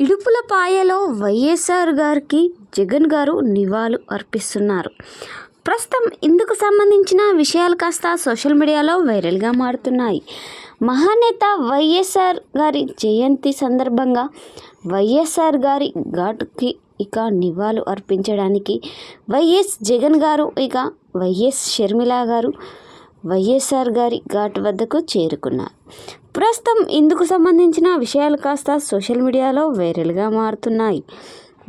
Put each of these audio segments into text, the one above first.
ఇడుపులపాయలో వైఎస్ఆర్ గారికి జగన్ గారు నివాళులు అర్పిస్తున్నారు. ప్రస్తుతం ఇందుకు సంబంధించిన విషయాలు కాస్త సోషల్ మీడియాలో వైరల్గా మారుతున్నాయి. మహానేత వైఎస్ఆర్ గారి జయంతి సందర్భంగా వైఎస్ఆర్ గారి ఘాటుకి ఇక నివాళులు అర్పించడానికి వైఎస్ జగన్ గారు ఇక వైఎస్ షర్మిల గారు వైఎస్ఆర్ గారి ఘాట్ వద్దకు చేరుకున్నారు. ప్రస్తుతం ఇందుకు సంబంధించిన విషయాలు కాస్త సోషల్ మీడియాలో వైరల్గా మారుతున్నాయి.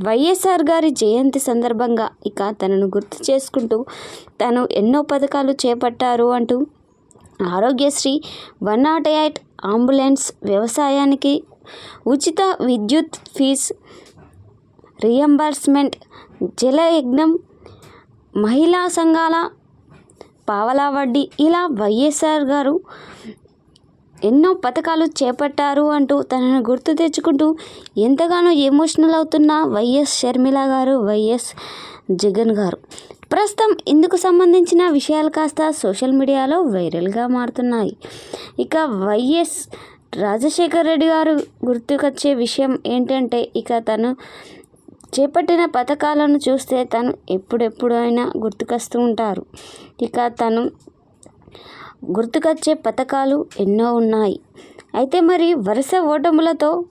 వైఎస్ఆర్ గారి జయంతి సందర్భంగా ఇక తనను గుర్తు చేసుకుంటూ తను ఎన్నో పథకాలు చేపట్టారు అంటూ Aarogyasri one nought eight ambulance వ్యవసాయానికి ఉచిత విద్యుత్ ఫీజు రియంబర్స్మెంట్ జలయజ్ఞం మహిళా సంఘాల పావలా వడ్డీ ఇలా వైఎస్ఆర్ గారు ఎన్నో పథకాలు చేపట్టారు అంటూ తనను గుర్తు తెచ్చుకుంటూ ఎంతగానో ఎమోషనల్ అవుతున్న వైఎస్ షర్మిల గారు వైఎస్ జగన్ గారు. ప్రస్తుతం ఇందుకు సంబంధించిన విషయాలు కాస్త సోషల్ మీడియాలో వైరల్గా మారుతున్నాయి. ఇక వైఎస్ రాజశేఖర్ రెడ్డి గారు గుర్తుకొచ్చే విషయం ఏంటంటే ఇక తను చేపట్టిన పథకాలను చూస్తే తను ఎప్పుడెప్పుడైనా గుర్తుకొస్తూ ఉంటారు. ఇక తను గుర్తుకొచ్చే పథకాలు ఎన్నో ఉన్నాయి. అయితే మరి వరుస ఓటములతో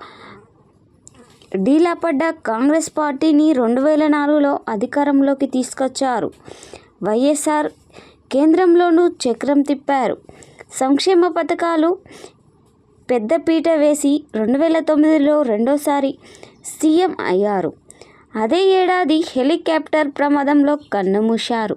డీలా పడ్డ కాంగ్రెస్ పార్టీని రెండు వేల నాలుగులో అధికారంలోకి తీసుకొచ్చారు. వైఎస్ఆర్ కేంద్రంలోనూ చక్రం తిప్పారు. సంక్షేమ పథకాలు పెద్దపీట వేసి రెండు వేల తొమ్మిదిలో రెండోసారి సీఎం అయ్యారు. అదే ఏడాది హెలికాప్టర్ ప్రమాదంలో కన్నుమూశారు